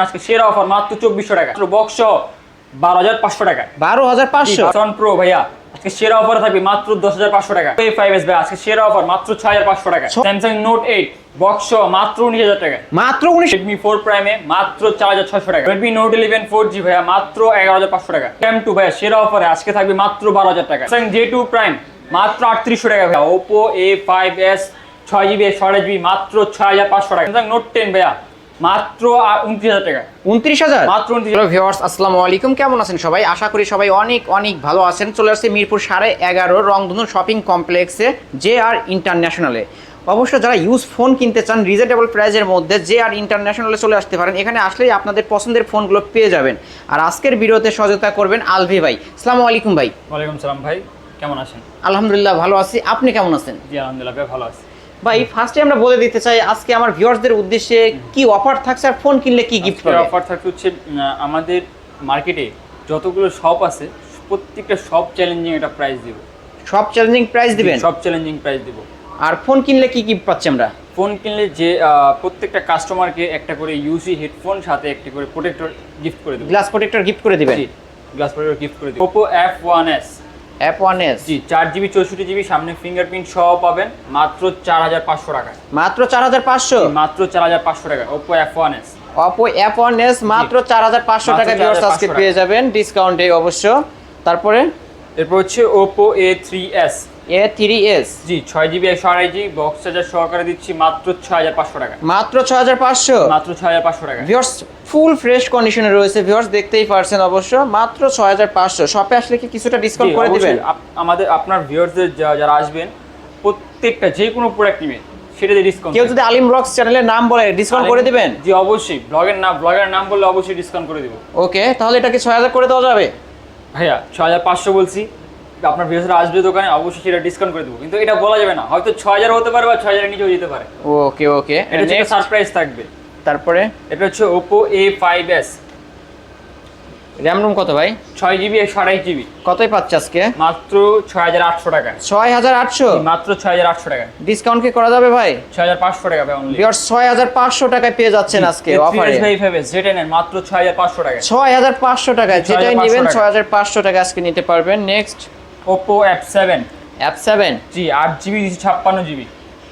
আজকে সেরা অফার মাত্র চব্বিশশো টাকা। বক্স বারো হাজার পাঁচশো টাকা। বারো হাজার পাঁচশো? সন প্রো ভাইয়া আজকে সেরা অফার থাকবে মাত্র দশ হাজার পাঁচশো টাকা। এই ফাইভ এস ভাই আজকে সেরা অফার মাত্র ছয় হাজার পাঁচশো টাকা। স্যামসাং নোট এইট বক্স মাত্র উনিশ হাজার টাকা। মাত্র উনিশ রেডমি ফোর প্রাইমে মাত্র চার হাজার ছশো টাকা। Redmi Note eleven four G ভাইয়া মাত্র এগারো হাজার পাঁচশো টাকা। এম টু ভাইয়া সেরা অফারে আজকে থাকবে মাত্র বারো হাজার টাকা। স্যামসাং জে টু প্রাইম মাত্র আটত্রিশশো টাকা ভাইয়া। ওপো এ ফাইভ এস ছয় জিবি ছয় জিবি মাত্র ছয় হাজার পাঁচশো টাকা। স্যামসাং নোট টেন ভাইয়া মাত্র উনত্রিশ হাজার টাকা। উনত্রিশ হাজার? মাত্র উনত্রিশ ভিওয়ার্স আসসালামু আলাইকুম। কেমন আছেন সবাই? আশা করি সবাই অনেক অনেক ভালো আছেন। চলে আসছে মিরপুর সাড়ে এগারো রংধনু শপিং কমপ্লেক্সে জে আর ইন্টারন্যাশনালে। অবশ্য যারা ইউজ ফোন কিনতে চান রিজনেবল প্রাইসের মধ্যে জে আর ইন্টারন্যাশনালে চলে আসতে পারেন। এখানে আসলেই আপনাদের পছন্দের ফোনগুলো পেয়ে যাবেন। আর আজকের ভিডিওতে সহায়তা করবেন আলভি ভাই। আসসালামু আলাইকুম ভাই। ওয়ালাইকুম সালাম ভাই। কেমন আছেন? আলহামদুলিল্লাহ ভালো আছি। আপনি কেমন আছেন? জি আলহামদুলিল্লাহ ভাই ভালো আছি। ভাই ফার্স্টে আমরা বলে দিতে চাই আজকে আমার ভিউয়ার্সদের উদ্দেশ্যে কি অফার থাকছে আর ফোন কিনলে কি গিফট পাবে? অফার থাকছে হচ্ছে আমাদের মার্কেটে যতগুলো শপ আছে প্রত্যেকটা শপ চ্যালেঞ্জিং একটা প্রাইস দিব। সব চ্যালেঞ্জিং প্রাইস দিবেন? সব চ্যালেঞ্জিং প্রাইস দিব। আর ফোন কিনলে কি গিফট পাচ্ছি আমরা? ফোন কিনলে যে প্রত্যেকটা কাস্টমারকে একটা করে ইউসি হেডফোন সাথে একটা করে প্রোটেক্টর গিফট করে দেবো। গ্লাস প্রোটেক্টর গিফট করে দিবেন? জি গ্লাস প্রোটেক্টর গিফট করে দেবো। Oppo F one S F one S G চার জিবি চৌষট্টি জিবি সামনে ফিঙ্গারপ্রিন্ট সহ পাবেন মাত্র চার হাজার পাঁচশো টাকা মাত্র চার হাজার পাঁচশো? মাত্র চার হাজার পাঁচশো টাকা Oppo F one S Oppo F one S মাত্র চার হাজার পাঁচশো টাকা ভিউয়ার্স আজকে পেয়ে যাবেন ডিসকাউন্টে অবশ্য। তারপরে? এরপর হচ্ছে Oppo A three S A three S G ছয় জিবি একশো আড়াই জি বক্স চার্জার সহকারে দিচ্ছি মাত্র টাকা। মাত্র টাকা। ভিউয়ার্স ফুল ফ্রেশ কন্ডিশনে রয়েছে। ভিউয়ার্স দেখতেই পারছেন অবশ্য মাত্র শপে আসলে কি কিছুটা ডিসকাউন্ট করে দিবেন? আমাদের আপনার ভিউয়ার্সদের যারা আসবেন প্রত্যেকটা যে কোনো প্রোডাক্ট নেবেন সেটাতে ডিসকাউন্ট কেউ যদি আলিম ব্লগস চ্যানেলের নাম বলে ডিসকাউন্ট করে দিবেন? জি অবশ্যই। ব্লগের নাম ব্লগের নাম বললে অবশ্যই ডিসকাউন্ট করে দেবো। ওকে তাহলে এটা কি ছয় হাজার করে দেওয়া যাবে? ভাইয়া ছয় হাজার পাঁচশো বলছি। আপনার ভিউয়ার্সরা আসবে দোকানে অবশ্যই সেটা ডিসকাউন্ট করে দেবো কিন্তু এটা বলা যাবে না হয়তো ছয় হাজার হতে পারে বা ছয় হাজারের নিচেও যেতে পারে ওকে ওকে এটা হচ্ছে সারপ্রাইজ থাকবে তারপরে এটা হচ্ছে Oppo A five S RAM ROM কত ভাই ছয় জিবি একশো আড়াই জিবি কতই পাচ্ছে আজকে মাত্র ছয় হাজার আটশো টাকা ছয় হাজার আটশো মাত্র ছয় হাজার আটশো টাকা ডিসকাউন্ট কি করা যাবে ভাই ছয় হাজার পাঁচশো টাকা ভাই অনলি ছয় হাজার পাঁচশো টাকায় পেয়ে যাচ্ছেন আজকে অফারে ভাই এস যেটা নেন মাত্র ছয় হাজার পাঁচশো টাকা ছয় হাজার পাঁচশো টাকায় যেটাই নেবেন ছয় হাজার পাঁচশো টাকা আজকে নিতে পারবেন next Oppo F seven F seven G আট জিবি দুশো ছাপ্পান্ন জিবি।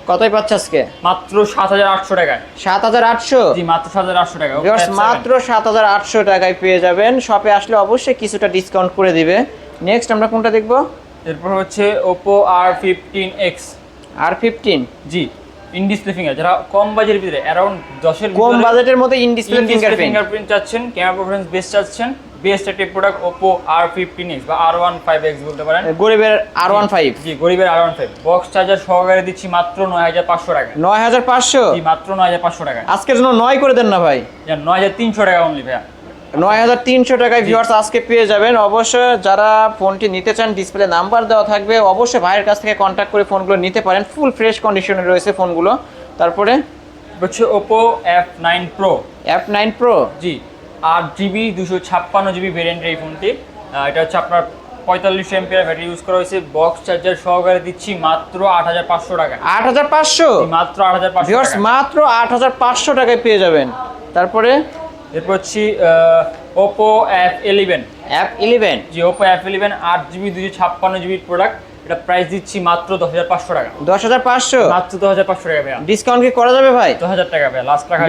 কতই পাচ্ছে আজকে? মাত্র সাত হাজার আটশো টাকায়। সাত হাজার আটশো? জি মাত্র সাত হাজার আটশো টাকা মাত্র সাত হাজার আটশো টাকায় পেয়ে যাবেন। শপে আসলে অবশ্যই কিছুটা ডিসকাউন্ট করে দিবে। নেক্সট আমরা কোনটা দেখব? এরপর হচ্ছে Oppo R fifteen X R fifteen G in display finger যারা কম বাজেটের ভিতরে অ্যারাউন্ড দশের কম বাজেটের মধ্যে ইন ডিসপ্লে ফিঙ্গারপ্রিন্ট ফিঙ্গারপ্রিন্ট চাচ্ছেন ক্যামেরা পারফরমেন্স বেস্ট চাচ্ছেন। বেস্ট একটি product Oppo R fifteen X বা আর ওয়ান ফাইভ এক্স বলতে পারেন। গরিবের আর ওয়ান ফাইভ জি গরিবের R one five box charger সহকারে দিচ্ছি মাত্র নয় হাজার পাঁচশো টাকা নয় হাজার পাঁচশো? মাত্র নয় হাজার পাঁচশো টাকা আজকের জন্য নয় করে দেন না ভাই। নয় হাজার তিনশো টাকা অনলি ভাইয়া। নয় হাজার তিনশো টাকায় ভিউয়ার্স আজকে পেয়ে যাবেন। অবশ্যই যারা ফোনটি নিতে চান ডিসপ্লে নাম্বার দেওয়া থাকবে। অবশ্যই ভাইয়ের কাছ থেকে কন্ট্যাক্ট করে ফোনগুলো নিতে পারেন। ফুল ফ্রেশ কন্ডিশনে রয়েছে ফোনগুলো। তারপরে হচ্ছে Oppo F nine Pro F nine Pro G. আট জিবি দুশো ছাপ্পান্ন জিবি ভেরিয়েন্টের এই ফোনটি এটা হচ্ছে আপনার পঁয়তাল্লিশ এমপিআর ব্যাটারি ইউজ করা হয়েছে। বক্স চার্জার সহকারে দিচ্ছি মাত্র আট হাজার পাঁচশো টাকা। আট হাজার পাঁচশো? মাত্র আট হাজার পাঁচশো মাত্র আট হাজার পাঁচশো টাকায় পেয়ে যাবেন। তারপরে? এরপর হচ্ছে Oppo F eleven F eleven G Oppo F eleven আট জিবি দুশো ছাপ্পান্ন জিবির প্রোডাক্ট এটা প্রাইস দিচ্ছি মাত্র দশ হাজার পাঁচশো টাকা। দশ হাজার পাঁচশো? মাত্র দশ হাজার পাঁচশো টাকা ভাইয়া। ডিসকাউন্ট কি করা যাবে ভাই? দশ হাজার টাকা ভাইয়া লাস্ট টাকা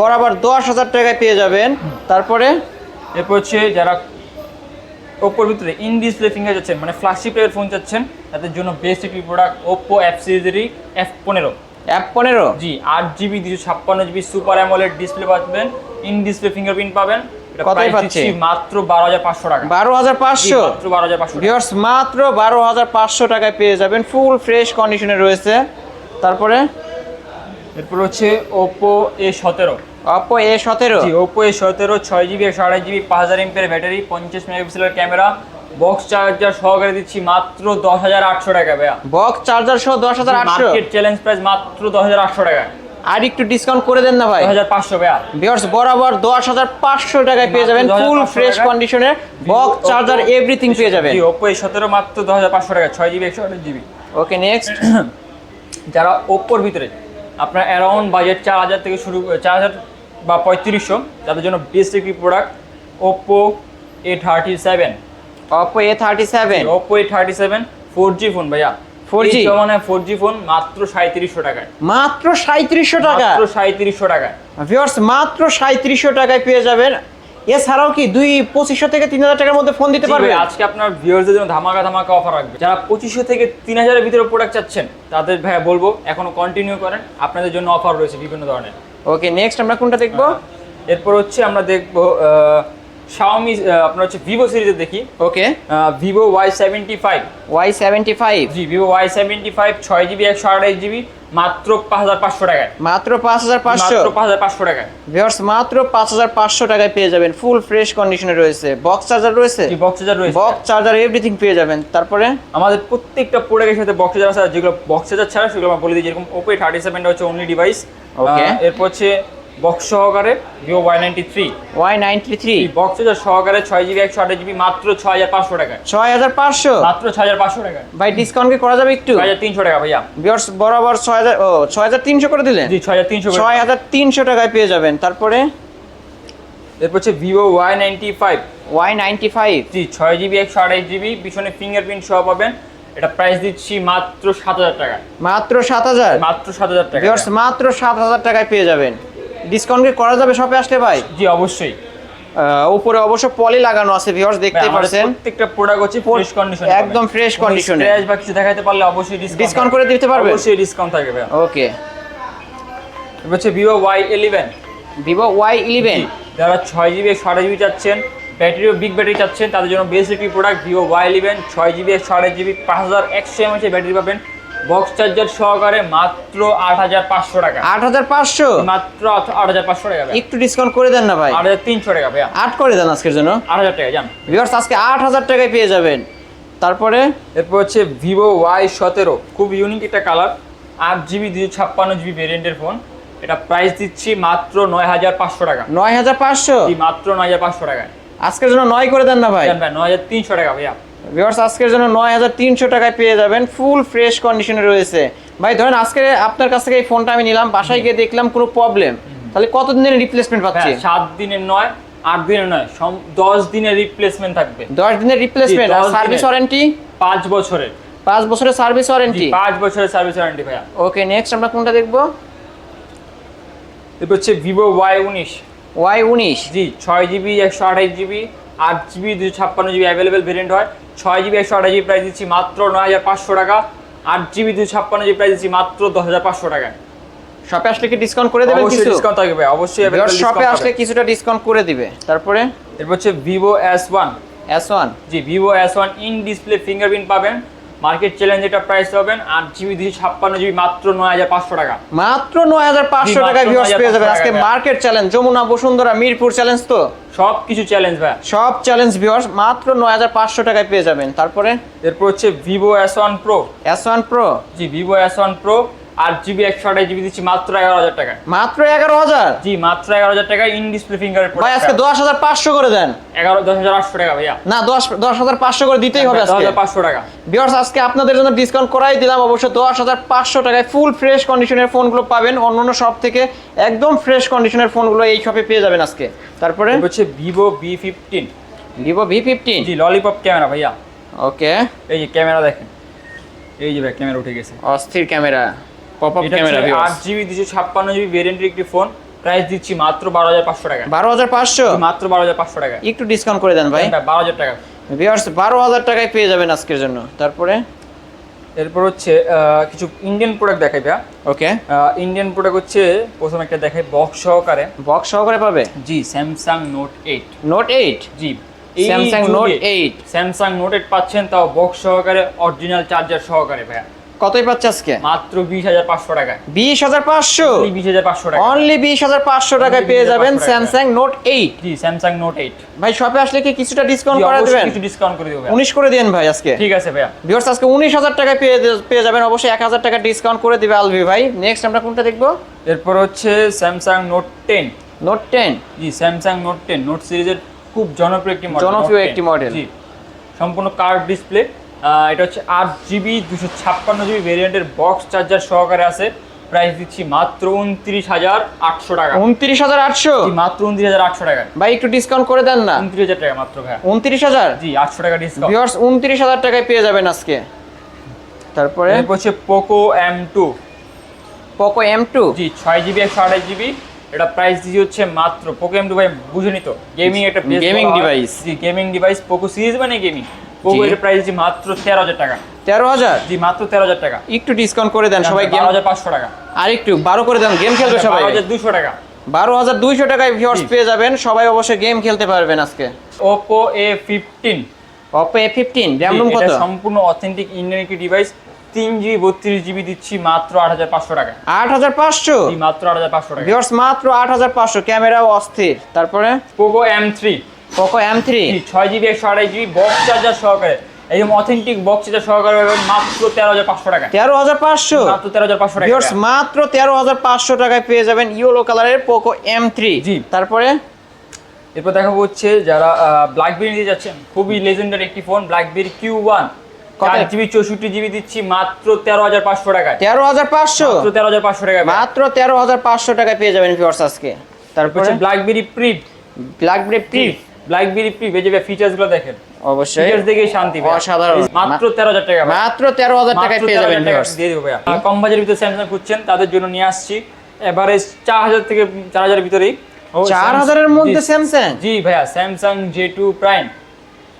বরাবর দশ হাজার টাকায় পেয়ে যাবেন। তারপরে? এরপর হচ্ছে যারা ওপোর ভিতরে ইন ডিসপ্লে ফিঙ্গার যাচ্ছেন মানে ফ্ল্যাগশিপ টাইপের ফোন চাচ্ছেন তাদের জন্য বেস্ট একটি প্রোডাক্ট ওপো এফ সিরিজেরই এফ পনেরো। অ্যাপ পনেরো? জি আট জিবি দুশো ছাপ্পান্ন জিবি সুপার অ্যামোলেড ডিসপ্লে পাবেন ইন ডিসপ্লে ফিঙ্গারপ্রিন্ট পাবেন কতই প্রাইস মাত্র বারো হাজার পাঁচশো টাকা। বারো হাজার জি, পাঁচশো? মাত্র বারো হাজার পাঁচশো টাকা। ভিউয়ার্স মাত্র বারো হাজার পাঁচশো টাকায় পেয়ে যাবেন। ফুল ফ্রেশ কন্ডিশনে রয়েছে। তারপরে? এরপর হচ্ছে সতেরো। অপো এ সতেরো। জি ওপো এ সতেরো ছয় জিবি একশো জিবি পাঁচ হাজার এমপের ব্যাটারি পঞ্চাশ মেগাপিক্সেলের ক্যামেরা বক্স চার্জার সহকারে দিচ্ছি মাত্র দশ হাজার আটশো টাকা ভাইয়া। বক্স চার্জার সহ দশ হাজার আটশো? চ্যালেঞ্জ প্রাইস মাত্র দশ হাজার আটশো টাকা আর একটু ডিসকাউন্ট করে দেন না ভাই। দশ হাজার পাঁচশো ভাইয়া। ভিউয়ার্স বরাবর দশ হাজার পাঁচশো টাকায় পেয়ে যাবেন ফুল ফ্রেশ। কন্ডিশনে বক্স চার্জার এভরিথিং পেয়ে যাবেন। জি এ সতেরো মাত্র দশ হাজার পাঁচশো টাকা ছয় জিবি একশো আঠাশ জিবি ওকে নেক্সট যারা ওপ্পোর ভিতরে আপনার অ্যারাউন্ড বাজেট চার হাজার থেকে শুরু চার হাজার বা পঁয়ত্রিশশো তাদের জন্য বেস্ট একটি product Oppo A thirty seven Oppo A thirty seven Oppo A thirty seven four G phone ভাইয়া। 4G? মানে ফোর জি ফোন মাত্র সাঁত্রিশশো টাকায়। মাত্র সাঁত্রিশশো টাকা? মাত্র সাঁত্রিশশো টাকায়। ভিউয়ার্স মাত্র সাঁত্রিশশো টাকায় পেয়ে যাবেন। এছাড়াও কি দুই পঁচিশশো থেকে তিন হাজার টাকার মধ্যে ফোন দিতে পারবে? আজকে আপনার ভিউয়ারদের জন্য ধামাকা ধামাকা অফার রাখবে। যারা পঁচিশশো থেকে তিন হাজারের ভিতরে প্রোডাক্ট চাচ্ছেন তাদের ভাইয়া বলব এখনও কন্টিনিউ করেন। আপনাদের জন্য অফার রয়েছে বিভিন্ন ধরনের। ওকে নেক্সট আমরা কোনটা দেখব? এরপর হচ্ছে আমরা দেখব শাওমি আপনার হচ্ছে ভিভো সিরিজে দেখি। Okay Vivo Y seventy five Y seventy five জি ভিভো ওয়াই সেভেন্টি ফাইভ ছয় জিবি একশো আঠাশ জিবি মাত্র পাঁচ হাজার পাঁচশো টাকায়। মাত্র পাঁচ হাজার পাঁচশো? মাত্র পাঁচ হাজার পাঁচশো টাকায়। ভিউয়ার্স মাত্র পাঁচ হাজার পাঁচশো টাকায় পেয়ে যাবেন ফুল ফ্রেশ কন্ডিশনে রয়েছে। বক্স চার্জার রয়েছে? জি বক্স চার্জার রয়েছে। বক্স চার্জার এভরিথিং পেয়ে যাবেন। তারপরে? আমাদের প্রত্যেকটা প্রোডাক্টের সাথে বক্স চার্জার আছে। যেগুলো বক্স চার্জার ছাড়া সেগুলো আমরা বলে দিই। যেরকম ওপো থার্টি সেভেনটা হচ্ছে অনলি ডিভাইস ওকে এরপর হচ্ছে বক্স সহকারে Vivo Y ninety three Y ninety three box সহকারে ছয় জিবি একশো আঠাশ জিবি মাত্র ছয় হাজার পাঁচশো টাকায়। ছয় হাজার পাঁচশো? মাত্র ছয় হাজার পাঁচশো টাকায়। ভাই ডিসকাউন্ট কি করা যাবে একটু? ছয় হাজার তিনশো টাকা ভাইয়া। ভিউয়ার্স বরাবর ছয় হাজার ও ছয় হাজার তিনশো করে দিলেন জি ছয় হাজার তিনশো ছয় হাজার তিনশো টাকায় পেয়ে যাবেন। তারপরে? এরপর হচ্ছে Vivo Y ninety five Y ninety five জি ছয় জিবি একশো আঠাশ জিবি পিছনে ফিঙ্গারপ্রিন্ট সহ পাবেন। এটা প্রাইস দিচ্ছি মাত্র সাত হাজার টাকা মাত্র সাত হাজার? মাত্র সাত হাজার টাকা মাত্র সাত হাজার টাকায় পেয়ে যাবেন। ডিসকাউন্ট কি করা যাবে শপে আসলে ভাই? জি অবশ্যই। উপরে অবশ্য পলি লাগানো আছে ভিউয়ার্স দেখতে পারছেন। প্রত্যেকটা প্রোডাক্ট হচ্ছে ফ্রেশ কন্ডিশন একদম ফ্রেশ এ। স্ক্র্যাচ বা কিছু দেখাতে পারলে অবশ্যই ডিসকাউন্ট করে দিতে পারবে অবশ্যই ডিসকাউন্ট থাকবে ভাই ওকে এবার হচ্ছে Vivo Y eleven Vivo Y eleven যারা ছয় জিবি আঠাশ জিবি চাচ্ছেন ব্যাটারিও বিগ ব্যাটারি চাচ্ছেন তাদের জন্য বেস্ট একটি প্রোডাক্ট ভিভো ওয়াই ইলেভেন ছয় জিবি আঠাশ জিবি পাঁচ হাজার একশো এমএচের ব্যাটারি পাবেন। বক্স চার্জার সহকারে মাত্র আট হাজার পাঁচশো টাকা। আট হাজার পাঁচশো? মাত্র আট হাজার পাঁচশো টাকা একটু ডিসকাউন্ট করে দেন না ভাই। আট হাজার তিনশো টাকা ভাইয়া। আট করে দেন আজকের জন্য? আট হাজার টাকা ভিউয়ার্স আজকে আট হাজার টাকায় পেয়ে যাবেন। তারপরে? এরপর হচ্ছে ভিভো ওয়াই সতেরো। খুব ইউনিক একটা কালার আট জিবি দুশো ছাপ্পান্ন জিবি ভেরিয়েন্টের ফোন এটা প্রাইস দিচ্ছি মাত্র নয় হাজার পাঁচশো টাকা। নয় হাজার পাঁচশো? মাত্র নয় হাজার পাঁচশো টাকায়। আজকের জন্য নয় করে দেন না ভাই। ভাই নয় হাজার তিনশো টাকা ভাইয়া। ভিউয়ার্স আজকের জন্য নয় হাজার তিনশো টাকায় পেয়ে যাবেন ফুল ফ্রেশ কন্ডিশনে রয়েছে। ভাই ধরেন আজকে আপনার কাছ থেকে এই ফোনটা আমি নিলাম বাসায় গিয়ে দেখলাম কোনো প্রবলেম তাহলে কতদিনের রিপ্লেসমেন্ট পাচ্ছি? হ্যাঁ, সাত দিনের নয় আট দিনের নয় দশ দিনের রিপ্লেসমেন্ট থাকবে। দশ দিনের রিপ্লেসমেন্ট সার্ভিস ওয়ারেন্টি পাঁচ বছরের। পাঁচ বছরের সার্ভিস ওয়ারেন্টি পাঁচ বছরের সার্ভিস ওয়ারেন্টি ভাইয়া। ওকে নেক্সট আমরা কোনটা দেখব? এরপর হচ্ছে ভিভো ওয়াই উনিশ। ওয়াই উনিশ। জি ছয় জিবি একশো আঠাশ জিবি আট জিবি দুশো ছাপ্পান্ন জিবি অ্যাভেলেবেল ভেরিয়েন্ট হয়। ছয় জিবি একশো আঠাশ জিবি প্রাইস দিচ্ছি মাত্র নয় হাজার পাঁচশো টাকা। আট জিবি দুশো ছাপ্পান্ন জিবি প্রাইস দিচ্ছি মাত্র দশ হাজার পাঁচশো টাকায়। শপে আসলে কি ডিসকাউন্ট করে দেবেন অবশ্যই কিছু? ডিসকাউন্ট থাকবে অবশ্যই শপে আসলে। কিছুটা ডিসকাউন্ট করে দিবে। তারপরে? এরপর হচ্ছে Vivo S one S one G Vivo S one in display fingerprint পাবেন। মার্কেট চ্যালেঞ্জ এটা প্রাইস পাবেন আট জিবি দুশো ছাপ্পান্ন জিবি মাত্র নয় হাজার পাঁচশো টাকা। মাত্র নয় হাজার পাঁচশো জি, মাত্র টাকায় ভিউয়ার্স পেয়ে যাবেন। আজকে market challenge Jamuna Bashundhara Mirpur challenge তো? সব কিছু চ্যালেঞ্জ ভাই। সব চ্যালেঞ্জ ভিউয়ার্স মাত্র নয় হাজার পাঁচশো টাকায় পেয়ে যাবেন। তারপরে? এরপর হচ্ছে Vivo S one pro S one pro জি ভিভো এস ওয়ান প্রো আট জিবি একশো আঠাশ জিবি দিচ্ছি মাত্র এগারো হাজার টাকা মাত্র এগারো হাজার? জি মাত্র এগারো হাজার টাকা ইন ডিসপ্লে ফিঙ্গার ভাই আজকে দশ হাজার পাঁচশো করে দেন। এগারো দশ হাজার আটশো টাকা ভাইয়া। না দশ দশ হাজার পাঁচশো করে দিতেই হবে দশ হাজার পাঁচশো টাকা। ভিউয়ার্স আজকে আপনাদের জন্য ডিসকাউন্ট করাই দিলাম। অবশ্য দশ হাজার পাঁচশো টাকায় ফুল ফ্রেশ কন্ডিশনের ফোনগুলো পাবেন। অন্য অন্য শপ থেকে একদম ফ্রেশ কন্ডিশনের ফোনগুলো এই শপে পেয়ে যাবেন আজকে। তারপরে? হচ্ছে Vivo V fifteen Vivo V fifteen জি ললিপপ ক্যামেরা ভাইয়া। ওকে এই যে ক্যামেরা দেখেন। এই যে ভাই ক্যামেরা উঠে গেছে। অস্থির ক্যামেরা পপ আপ ক্যামেরা আট জিবি দুশো ছাপ্পান্ন জিবি ভেরিয়েন্টের একটি ফোন প্রাইস দিচ্ছি মাত্র বারো হাজার পাঁচশো টাকা। বারো হাজার পাঁচশো? মাত্র বারো হাজার পাঁচশো টাকা। একটু ডিসকাউন্ট করে দেন ভাই। বারো হাজার টাকা। ভিউয়ার্স বারো হাজার টাকায় পেয়ে যাবেন আজকের জন্য। তারপরে? এরপর হচ্ছে কিছু ইন্ডিয়ান প্রোডাক্ট দেখাই ভাইয়া। ওকে ইন্ডিয়ান প্রোডাক্ট হচ্ছে প্রথম একটা দেখাই বক্স সহকারে। বক্স সহকারে পাবে? জি Samsung Note eight Note eight জি। Samsung Note 8 Samsung Note eight পাচ্ছেন তাও বক্স সহকারে অরিজিনাল চার্জার সহকারে ভাইয়া। কতই পাচ্ছে আজকে? মাত্র বিশ হাজার পাঁচশো টাকায়। বিশ হাজার পাঁচশো? বিশ হাজার পাঁচশো টাকা অনলি বিশ হাজার পাঁচশো টাকায় পেয়ে যাবেন। স্যামসাং নোট এইট জি স্যামসাং নোট এইট ভাই শপে আসলে কি কিছুটা ডিসকাউন্ট করে দেবেন? কিছু ডিসকাউন্ট করে দেবো ভাইয়া। উনিশ করে দেন ভাই আজকে। ঠিক আছে ভাইয়া। ভিউয়ার্স আজকে উনিশ হাজার টাকায় পেয়ে পেয়ে যাবেন অবশ্যই এক হাজার টাকা ডিসকাউন্ট করে দিবে আলভি ভাই। নেক্সট আমরা কোনটা দেখব? এরপর হচ্ছে Samsung Note ten Note ten জি স্যামসাং নোট টেন নোট সিরিজের খুব জনপ্রিয় একটি মডেল জনপ্রিয় একটি মডেল জি সম্পূর্ণ কার্ভ ডিসপ্লে এটা হচ্ছে আট জিবি দুশো ছাপ্পান্ন জিবি ভেরিয়েন্টের বক্স চার্জার সহকারে আছে। প্রাইস দিচ্ছি মাত্র উনত্রিশ হাজার আটশো টাকা। উনত্রিশ হাজার আটশো? মাত্র উনত্রিশ হাজার আটশো টাকা। ভাই একটু ডিসকাউন্ট করে দেন না। উনত্রিশ হাজার টাকা মাত্র ভাইয়া। উনত্রিশ হাজার? জি আটশো টাকা ডিসকাউন্ট ভিউয়ার্স উনত্রিশ হাজার টাকায় পেয়ে যাবেন আজকে। তারপরে? হচ্ছে Poco M two Poco M two জি ছয় জিবি একশো আঠাশ জিবি। এটা প্রাইস দিচ্ছি হচ্ছে মাত্র পোকো এম টু ভাই বুঝে নিত। গেমিং একটা গেমিং device। জি গেমিং ডিভাইস পোকো সিরিজ মানে গেমিং পোকো এর প্রাইস দিচ্ছি মাত্র তেরো হাজার টাকা। তেরো হাজার? জি মাত্র তেরো হাজার টাকা। একটু ডিসকাউন্ট করে দেন সবাই গেম বারো হাজার পাঁচশো টাকা। আর একটু বারো করে দেন গেম খেলবে সবাই বারো হাজার দুশো টাকা। বারো হাজার দুইশো টাকায় ভিউয়ার্স পেয়ে যাবেন সবাই অবশ্যই গেম খেলতে পারবেন আজকে। Oppo A fifteen Oppo A fifteen RAM ROM কত? সম্পূর্ণ অথেন্টিক ইন্ডিয়ান একটি ডিভাইস তিন জিবি বত্রিশ জিবি দিচ্ছি মাত্র আট হাজার পাঁচশো টাকা। আট হাজার পাঁচশো? মাত্র আট হাজার পাঁচশো টাকা। ভিউয়ার্স মাত্র আট হাজার পাঁচশো। ক্যামেরাও অস্থির। তারপরে? Poco M three Poco M three ছয় জিবি একশো আড়াই জিবি বক্স চার্জার সহকারে। একদম অথেন্টিক বক্স চার্জার সহকারে মাত্র তেরো হাজার পাঁচশো টাকা তেরো হাজার পাঁচশো? মাত্র তেরো হাজার পাঁচশো টাকা মাত্র তেরো হাজার পাঁচশো টাকায় পেয়ে যাবেন ইয়েলো কালারের পোকো এম থ্রি জি। তারপরে? এরপর দেখাবো হচ্ছে যারা ব্ল্যাকবেরি নিতে যাচ্ছেন খুবই লেজেন্ডারি একটি phone BlackBerry Q one? GB চৌষট্টি জিবি দিচ্ছি মাত্র তেরো হাজার পাঁচশো টাকায়। তেরো হাজার পাঁচশো? তেরো হাজার পাঁচশো টাকায় মাত্র তেরো হাজার পাঁচশো টাকায় পেয়ে যাবেন ভিউয়ার্স আজকে। তারপরে BlackBerry Priv BlackBerry Priv BlackBerry Priv এই যে ফিচার্সগুলো দেখেন। অবশ্যই। ফিচার্স দেখেই শান্তি। অসাধারণ। মাত্র তেরো হাজার টাকা মাত্র তেরো হাজার টাকায় পেয়ে যাবেন ভিউয়ার্স দিয়ে দেবো ভাইয়া কম বাজারের ভিতরে স্যামসাং খুঁজছেন তাদের জন্য নিয়ে আসছি। এভারেজ চার হাজার থেকে চার হাজারের ভিতরেই। ও চার Samsung- হাজারের মধ্যে স্যামসাং জি ভাইয়া স্যামসাং জে টু প্রাইম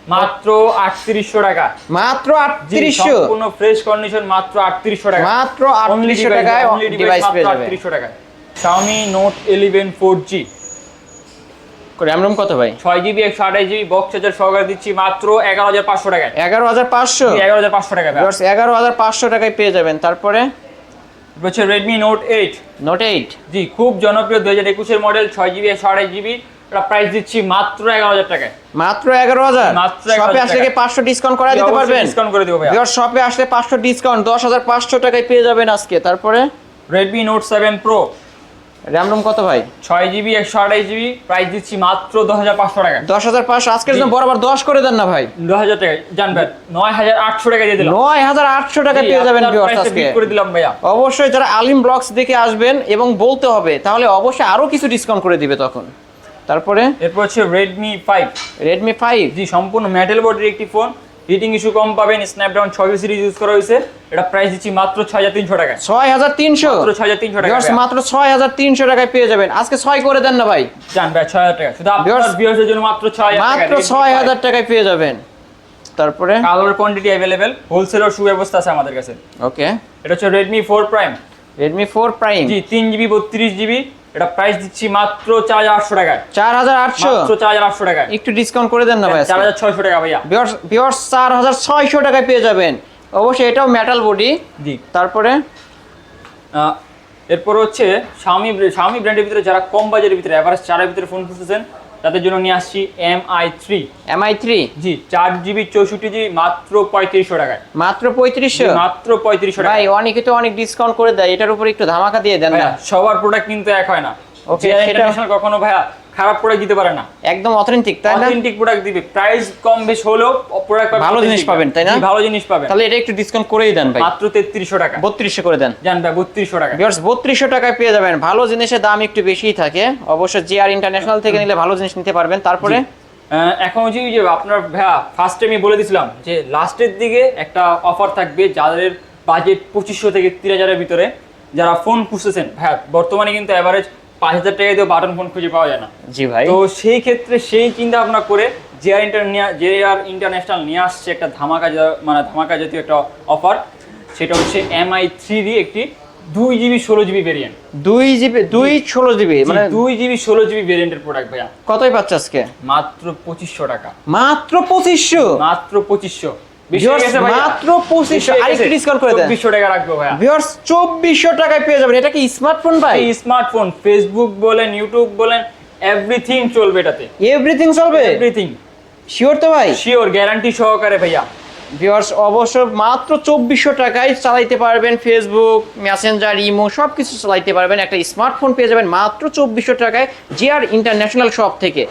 মাত্র আটত্রিশশো টাকা। মাত্র জি, আটত্রিশশো? সম্পূর্ণ ফ্রেশ কন্ডিশন মাত্র আটত্রিশশো টাকা। মাত্র আটত্রিশশো টাকায় ডিভাইস পেয়ে যাবে আটত্রিশশো টাকা Xiaomi Note 11 4G RAM ROM কত ভাই? ছয় জিবি একশো আঠাশ জিবি বক্স চার্জার সহকারে দিচ্ছি মাত্র এগারো হাজার পাঁচশো টাকায়। এগারো হাজার পাঁচশো? এগারো হাজার পাঁচশো টাকা। এগারো হাজার পাঁচশো টাকায় পেয়ে যাবেন। তারপরে? হচ্ছে Redmi Note eight Note eight জি খুব জনপ্রিয় দুই হাজার একুশের মডেল ছয় জিবি একশো আড়াই জিবি এটা প্রাইস দিচ্ছি মাত্র এগারো হাজার টাকায়। মাত্র এগারো হাজার? শপে আসলে কি পাঁচশো ডিসকাউন্ট করা দিতে পারবেন? ডিসকাউন্ট করে দেবো শপে আসলে পাঁচশো ডিসকাউন্ট দশ হাজার পাঁচশো টাকায় পেয়ে যাবেন আজকে। তারপরে? Redmi Note seven Pro RAM ROM কত ভাই? ছয় জিবি একশো আড়াই জিবি প্রাইস দিচ্ছি মাত্র দশ হাজার পাঁচশো টাকা। দশ হাজার পাঁচশো আজকের জন্য বরাবর দশ করে দেন না ভাই? দশ হাজার টাকা জানবেন নয় হাজার আটশো টাকা দিয়ে দিলাম। নয় হাজার আটশো টাকায় পেয়ে যাবেন করে দিলাম ভাইয়া। অবশ্যই যারা আলিম ব্লগস দেখে আসবেন এবং বলতে হবে তাহলে অবশ্যই আরও কিছু ডিসকাউন্ট করে দিবে তখন। তারপরে? এরপর হচ্ছে রেডমি ফাইভ রেডমি ফাইভ জি সম্পূর্ণ মেটাল বডির একটি ফোন হিটিং ইস্যু কম পাবেন স্ন্যাপড্রাগন ছয় সিরিজ ইউজ করা হয়েছে। এটা প্রাইস দিচ্ছি মাত্র ছয় হাজার তিনশো টাকা ছয় হাজার তিনশো? মাত্র ছয় হাজার তিনশো টাকা মাত্র ছয় হাজার তিনশো টাকায় পেয়ে যাবেন। আজকে ছয় করে দেন না ভাই। জান ভাই ছয় হাজার টাকা। শুধু আপনার ভিউয়ার্সের জন্য মাত্র ছয় মাত্র ছয় হাজার টাকায় পেয়ে যাবেন। তারপরে? কালার কোয়ান্টিটি অ্যাভেলেবেল হোলসেলের সুব্যবস্থা আছে আমাদের কাছে। ওকে এটা হচ্ছে Redmi four prime Redmi four prime জি তিন জিবি বত্রিশ জিবি এটা প্রাইস দিচ্ছি মাত্র চার হাজার আটশো টাকায়। চার হাজার আটশো? চার হাজার আটশো টাকায়। একটু ডিসকাউন্ট করে দেন না ভাই চার হাজার ছয়শো টাকা ভাইয়া। ভিউয়ার্স চার হাজার ছয়শো টাকায় পেয়ে যাবেন। অবশ্যই এটাও মেটাল বডি জি। তারপরে? আহ, এরপর হচ্ছে স্বামী স্বামী ব্র্যান্ডের ভিতরে যারা কম বাজারের ভিতরে এভারেজ চারের ভিতরে ফোন খুঁজতেছেন তাদের জন্য নিয়ে আসছি M I three M I three জি চার জিবি চৌষট্টি জিবি মাত্র পঁয়ত্রিশশো টাকায়। মাত্র পঁয়ত্রিশশো? মাত্র পঁয়ত্রিশশো টাকা ভাই অনেকে তো অনেক ডিসকাউন্ট করে দেয় এটার উপর একটু ধামাকা দিয়ে দেন না। সবার প্রোডাক্ট কিন্তু এক হয় না। কখনো ভাইয়া খারাপ প্রোডাক্ট দিতে পারে না। একদম অথেন্টিক তাই না? অথেন্টিক প্রোডাক্ট দিবে। প্রাইস কম বেশ হলেও প্রোডাক্ট ভালো জিনিস পাবেন, তাই না? ভালো জিনিস পাবেন। তাহলে এটা একটু ডিসকাউন্ট করেই দেন ভাই। মাত্র তেত্রিশশো টাকা। বত্রিশশো করে দেন। জান ভাই বত্রিশশো টাকা। ভিউয়ার্স বত্রিশশো টাকায় পেয়ে যাবেন। ভালো জিনিসের দাম একটু বেশিই থাকে। অবশ্য জিআর ইন্টারন্যাশনাল থেকে নিলে ভালো জিনিস নিতে পারবেন। তারপরে? এখন এই যে আপনার ভাইয়া ফার্স্টে আমি বলে দিছিলাম যে লাস্টের দিকে একটা অফার থাকবে যাদের বাজেট পঁচিশশো থেকে তিন হাজারের ভিতরে। যারা ফোন খুঁজতেছেন ভাইয়া বর্তমানে কিন্তু অ্যাভারেজ পাঁচ হাজার টাকা দিয়ে বাটন ফোন খুঁজে পাওয়া যায় না। জি ভাই। তো সেই ক্ষেত্রে সেই চিন্তা ভাবনা করে J R inter J R international নিয়ে আসছে একটা ধামাকা মানে ধামাকা জাতীয় একটা অফার সেটা হচ্ছে এমআই থ্রি একটি দুই জিবি ষোলো জিবি ভেরিয়েন্ট দুই জিবি দুই ষোলো জিবি মানে দুই জিবি ষোলো জিবি ভেরিয়েন্টের প্রোডাক্ট ভাইয়া। কতই পাচ্ছে আজকে? মাত্র পঁচিশশো টাকা। মাত্র পঁচিশশো? মাত্র পঁচিশশো। মাত্র 2500 আরেকটু discount করে দেন। চব্বিশশো টাকা রাখব ভাইয়া। ভিউয়ার্স চব্বিশশো টাকায় পেয়ে যাবেন। এটা কি স্মার্টফোন ভাই? স্মার্টফোন ফেসবুক বলেন ইউটিউব বলেন এভরিথিং চলবে এটাতে। এভরিথিং চলবে? এভরিথিং শিওর তো ভাই? শিওর গ্যারান্টি সহকারে ভাইয়া। ভিউয়ার্স অবশ্য মাত্র চব্বিশশো টাকায় চালাইতে পারবেন ফেসবুক মেসেঞ্জার ইমো সব কিছু চালাইতে পারবেন। একটা স্মার্টফোন পেয়ে যাবেন মাত্র চব্বিশশো টাকায় জিআর ইন্টারন্যাশনাল শপ থেকে।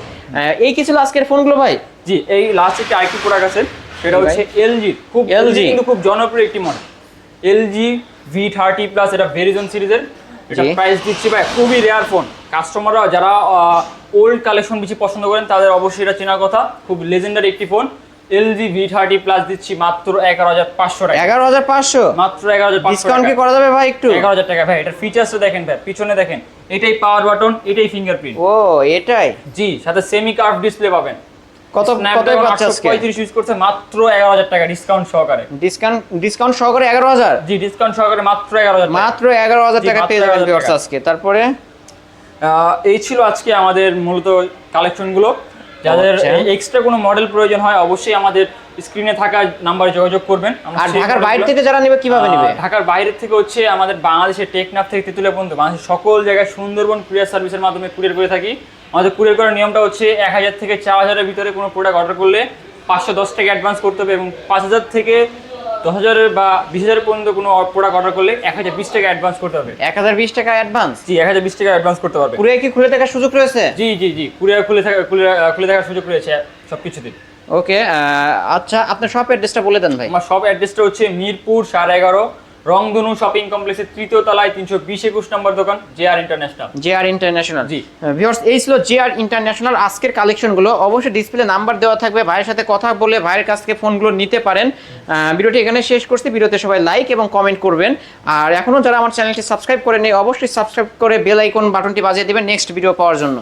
এই কি ছিল আজকের ফোনগুলো ভাই? জি এই লাস্ট একটি প্রোডাক্ট আছে। সেটা হচ্ছে এলজি খুব এলজি কিন্তু খুব জনপ্রিয় একটি model LG V thirty plus এটা ভেরিজন সিরিজের এটা প্রাইস দিচ্ছি ভাই খুবই রেয়ার ফোন কাস্টমাররা যারা ওল্ড কালেকশন বেশি পছন্দ করেন তাদের অবশ্যই এটা চেনার কথা। খুব লেজেন্ডারি একটি phone LG V thirty plus দিচ্ছি মাত্র এগারো হাজার পাঁচশো টাকা। এগারো হাজার পাঁচশো? মাত্র এগারো হাজার ডিসকাউন্ট কি করা যাবে ভাই একটু? এগারো হাজার টাকা। ভাই এটার ফিচার্স দেখেন ভাই পিছনে দেখেন। এটাই পাওয়ার বাটন এটাই ফিঙ্গারপ্রিন্ট ও এটাই? জি সাথে সেমি কার্ভ ডিসপ্লে পাবেন। কত কত পাচ্ছে আজকে? পঁয়ত্রিশ ইউজ করছে মাত্র এগারো হাজার টাকা ডিসকাউন্ট সহকারে। ডিসকাউন্ট ডিসকাউন্ট সহকারে এগারো হাজার? জি ডিসকাউন্ট সহকারে মাত্র এগারো হাজার মাত্র এগারো হাজার জি, টাকা পেয়ে যাবেন 11,000 টাকা। আজকে। তারপরে? এই ছিল আজকে আমাদের মূলত কালেকশনগুলো যাদের আচ্ছা। এক্সট্রা কোনো মডেল প্রয়োজন হয় অবশ্যই আমাদের স্ক্রিনে থাকা নাম্বারে যোগাযোগ করবেন। আর ঢাকার বাইরে থেকে যারা নেবে কীভাবে নেবে? ঢাকার বাইরে থেকে হচ্ছে আমাদের বাংলাদেশের টেকনাফ থেকে তেতুলিয়া পর্যন্ত বাংলাদেশের সকল জায়গায় সুন্দরবন কুরিয়ার সার্ভিসের মাধ্যমে কুরিয়ার করে থাকি। আমাদের কুরিয়ার করার নিয়মটা হচ্ছে এক হাজার থেকে চার হাজারের ভিতরে কোনো প্রোডাক্ট অর্ডার করলে পাঁচশো দশ টাকা অ্যাডভান্স করতে হবে এবং পাঁচ হাজার থেকে দশ হাজারের বা বিশ হাজার পর্যন্ত কোনো প্রোডাক্ট অর্ডার করলে এক হাজার বিশ টাকা অ্যাডভান্স করতে হবে। এক হাজার বিশ টাকা অ্যাডভান্স জি এক হাজার বিশ টাকা অ্যাডভান্স করতে পারবে পুরো কি খুলে থাকার সুযোগ রয়েছে? জি জি জি কুরিয়ার খুলে থাকা খুলে খুলে থাকার সুযোগ রয়েছে সব কিছুতে। ওকে আচ্ছা আপনার শপ অ্যাড্রেসটা বলে দেন ভাই। আমার সব অ্যাড্রেসটা হচ্ছে মিরপুর সাড়ে এগারো রংধনু শপিং কমপ্লেক্সের তৃতীয় তলায় তিনশো বিশ একুশ নম্বর দোকান J R international. J R international. জি। ভিউয়ার্স এই ছিল জে আর ইন্টারন্যাশনাল। আজকের কালেকশনগুলো অবশ্যই ডিসপ্লে নাম্বার দেওয়া থাকবে। ভাইয়ের সাথে কথা বলে ভাইয়ের কাছ থেকে ফোনগুলো নিতে পারেন। আহ, ভিডিওটি এখানে শেষ করছি। ভিডিওতে সবাই লাইক এবং কমেন্ট করবেন। আর এখনও যারা আমার চ্যানেলটি সাবস্ক্রাইব করেনি অবশ্যই সাবস্ক্রাইব করে বেল আইকন বাটনটি বাজিয়ে দেবেন নেক্সট ভিডিও পাওয়ার জন্য।